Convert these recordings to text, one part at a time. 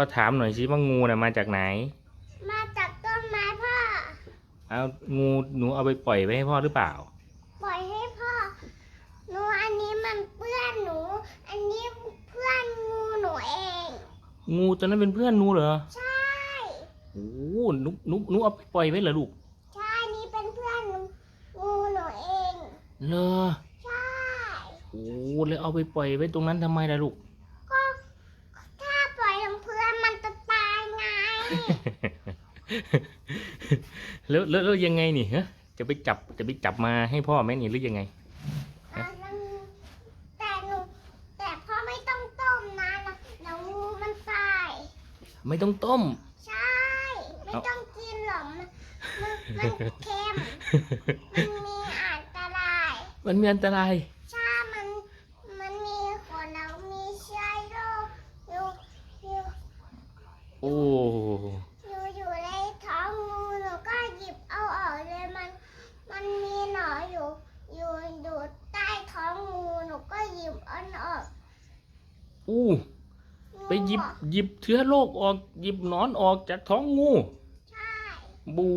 อถามหน่อยสิว่างูน่ะมาจากไหน มาจากต้นไม้พ่อ เอางูหนูเอาไปปล่อยไว้ให้พ่อหรือเปล่า ปล่อยให้พ่อ หนูอันนี้มันเพื่อนหนู อันนี้เพื่อนงูหนูเอง งูตัวนั้นเป็นเพื่อนหนูเหรอ ใช่ โอ้โหหนูหนูหนูเอาไปปล่อยไว้เหรอลูก ใช่นี่เป็นเพื่อนงูหนูเอง เหรอ ใช่ โอ้แล้วเอาไปปล่อยไว้ตรงนั้นทำไมล่ะลูกก็ถ้าปล่อยทั้งเพื่อนมันจะตายไง แล้วแล้วแล้วยังไงนี่ฮะจะไปจับจะไปจับมาให้พ่อไหมนี่หรือยังไง อะแล้วแต่หนูแต่พ่อไม่ต้องต้มนะแล้วเดี๋ยวงูมันตาย ไม่ต้องต้ม ใช่ ไม่ต้องกินหรอกมันมันมันเค็ม มันมีอันตราย มันมีอันตรายใช่มัน มันมีขนแล้วมีเชื้อโรคอยู่อยู่โอ้ อยู่อยู่ในท้องงูหนูก็หยิบเอาออกเลยมัน มันมีหนอนอยู่ อยู่อยู่ใต้ท้องงูหนูก็หยิบเอันออก อู้ไปหยิบหยิบเชื้อโรคออกหยิบหนอนออกจากท้องงูใช่บู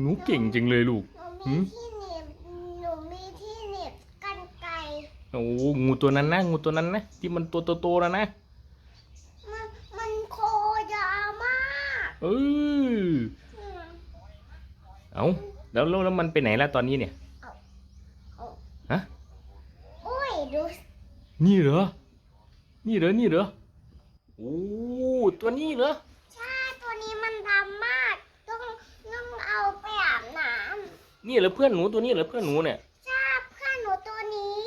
หนูเก่งจังเลยลูกหนูหืมีมที่หนีบหนูมีที่หนีบกันไกรโอ้งูตัวนั้นนะงูตัวนั้นนะที่มันตัวโตๆแล้วนะมันมันโคยาวมากเอออืมเอาแล้วแล้วแล้วมันไปไหนแล้วตอนนี้เนี่ยฮะโอ้ยดูนี่เหรอ นี่เหรอ นี่เหรอ โอ้ ตัวนี้เหรอ ใช่ ตัวนี้มันดำมาก ต้องต้องเอาไปอาบน้นี่เหรอเพื่อนหนูตัวนี้เหรอเพื่อนหนูเนี่ยำใช่เพื่อนหนูตัวนี้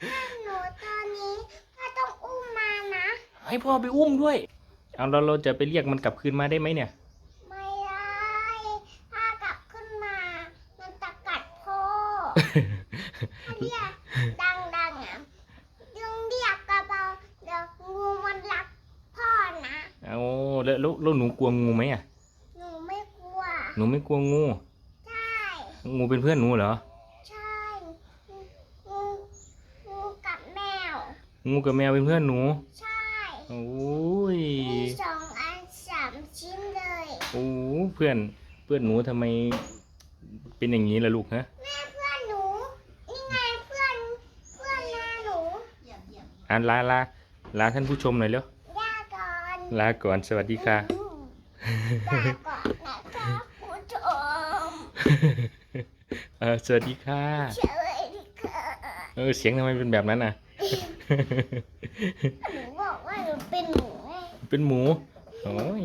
เพื่อนหนูตัวนี้พ่อต้องอุ้มมานะ ให้พ่อไปอุ้มด้วย เอาเราเราจะไปเรียกมันกลับคืนมาได้ไหมเนี่ย ไม่ได้ถ้ากลับขึ้นมา มันจะกัดพ่อถ้าเรียกดังๆอะยังเรียกกระเบาเดี๋ยวงูมันรักพ่อนะ เอา แล้วแล้วแล้วหนูกลัวงูไหมอะ หนูไม่กลัว หนูไม่กลัวงู ใช่ งูเป็นเพื่อนหนูเหรอ ใช่งูงูกับแมว งูกับแมวเป็นเพื่อนหนู ใช่ โอ้ย มีสองอันสามชิ้นเลย โอ้เพื่อนเพื่อนหนูทำไม เป็นอย่างนี้ล่ะลูกฮะ แม่เพื่อนหนู นี่ไงเพื่อน เพื่อนแม่หนู อ่านลาลาลาท่านผู้ชมหน่อยเร็วย่าก่อน ลาก่อนสวัสดีค่ะอืมย่าก่อนนะครับผู้ชมเออสวัสดีค่ะเฉยดีค่ะเออเสียงทำไมเป็นแบบนั้นอะ หนูบอกว่าหนูเป็นหนูไง เป็นหมูโอ้ย